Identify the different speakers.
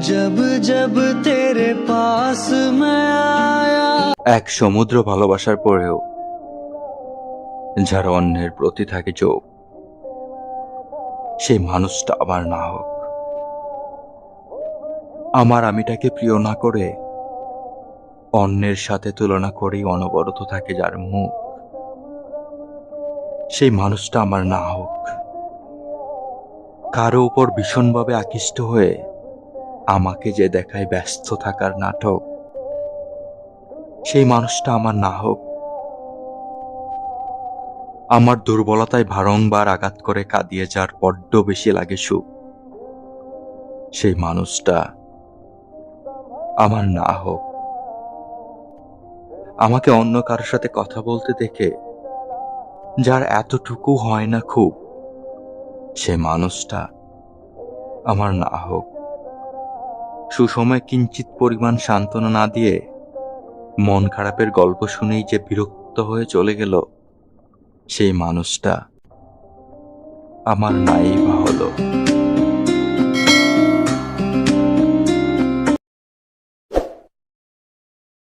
Speaker 1: Job job তেরে pass
Speaker 2: এক সমুদ্র ভালোবাসার পরেও যার অন্যের প্রতি থাকে চোখ, সেই মানুষটা আমার না হোক। আমার আমিটাকে প্রিয় না করে অন্যের সাথে তুলনা করেই অনবরত থাকে যার মুখ, সেই মানুষটা আমার না হোক। কারও উপর ভীষণভাবে আকৃষ্ট হয়ে আমাকে যে দেখায় ব্যস্ত থাকার নাটক, সেই মানুষটা আমার না হোক। আমার দুর্বলতায় বারংবার আঘাত করে কাঁদিয়ে যার বড্ড বেশি লাগে সুখ। সেই মানুষটা আমার না হোক। আমাকে অন্য কারোর সাথে কথা বলতে দেখে, যার এতটুকু হয় না খুব, সে মানুষটা আমার না হোক। সুসময় কিঞ্চিত পরিমাণ সান্ত্বনা না দিয়ে মন খারাপের গল্প শুনেই যে বিরক্ত হয়ে চলে গেল, সেই মানুষটা আমার নাই বা হলো।